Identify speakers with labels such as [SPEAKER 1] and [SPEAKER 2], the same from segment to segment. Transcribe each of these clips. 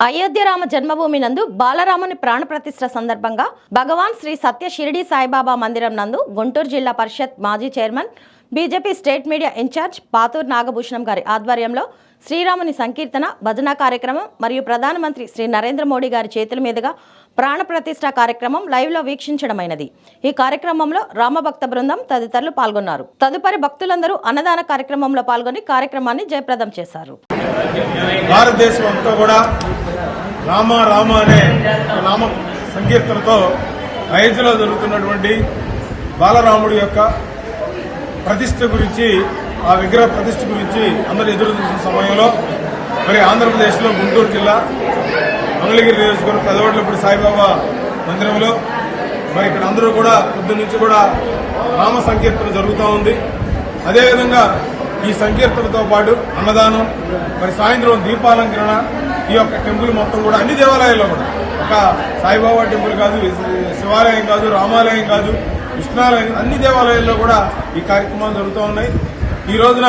[SPEAKER 1] అయోధ్య రామ జన్మభూమి నందు బాలరాముని ప్రాణప్రతిష్ఠ సందర్భంగా భగవాన్ శ్రీ సత్య షిరిడి సాయిబాబా మందిరం నందు గుంటూరు జిల్లా పరిషత్ మాజీ chairman BJP state media in-charge Pathuru Nagabhushanam గారి ఆధ్వర్యంలో శ్రీరాముని సంకీర్తన భజన కార్యక్రమం మరియు ప్రధానమంత్రి శ్రీ నరేంద్ర మోడీ గారి చేతుల మీదుగా ప్రాణప్రతిష్ఠ కార్యక్రమం లైవ్లో వీక్షించడమైనది. ఈ కార్యక్రమంలో రామభక్త బృందం తదితరులు పాల్గొన్నారు. తదుపరి భక్తులందరూ అన్నదాన కార్యక్రమంలో పాల్గొని కార్యక్రమాన్ని జయప్రదం చేశారు.
[SPEAKER 2] భారతదేశం అంతా కూడా రామ రామ అనే నామ సంకీర్తనతో అయోధ్యలో జరుగుతున్నటువంటి బాలరాముడి యొక్క ప్రతిష్ట గురించి ఆ విగ్రహ ప్రతిష్ఠ గురించి అందరూ ఎదురు చూసిన సమయంలో మరి ఆంధ్రప్రదేశ్లో గుంటూరు జిల్లా మంగళగిరి నియోజకవర్గం పెదవడ్లపూడి సాయిబాబా మందిరంలో మరి ఇక్కడ అందరూ కూడా పొద్దు నుంచి కూడా నామ సంకీర్తన జరుగుతూ ఉంది. అదేవిధంగా ఈ సంకీర్తనతో పాటు అన్నదానం మరి సాయంత్రం దీపాలంకరణ ఈ యొక్క టెంపుల్ మొత్తం కూడా అన్ని దేవాలయాల్లో కూడా. ఒక సాయిబాబా టెంపుల్ కాదు శివాలయం కాదు రామాలయం కాదు కృష్ణాలయం అన్ని దేవాలయాల్లో కూడా ఈ కార్యక్రమాలు జరుగుతూ ఉన్నాయి. ఈ రోజున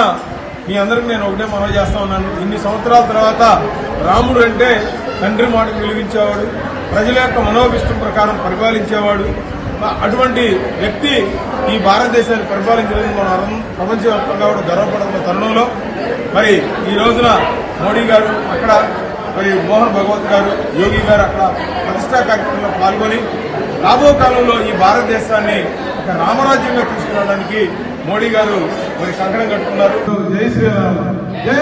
[SPEAKER 2] మీ అందరికి నేను ఒకటే మనవి చేస్తా ఉన్నాను. ఇన్ని సంవత్సరాల తర్వాత రాముడు అంటే తండ్రి మాటకు విలువించేవాడు ప్రజల యొక్క మనోభిష్టం ప్రకారం పరిపాలించేవాడు. అటువంటి వ్యక్తి ఈ భారతదేశాన్ని పరిపాలించడానికి మనం ప్రపంచవ్యాప్తంగా కూడా గర్వపడుతున్న తరుణంలో మరి ఈ రోజున మోడీ గారు అక్కడ మరి మోహన్ భగవత్ గారు యోగి గారు అక్కడ ప్రతిష్టా కార్యక్రమంలో పాల్గొని రాబో కాలంలో ఈ భారతదేశాన్ని ఒక రామరాజ్యంగా తీసుకురావడానికి మోడీ గారు మరి కంకణం కట్టుకున్నారు. జై శ్రీరామ్ జై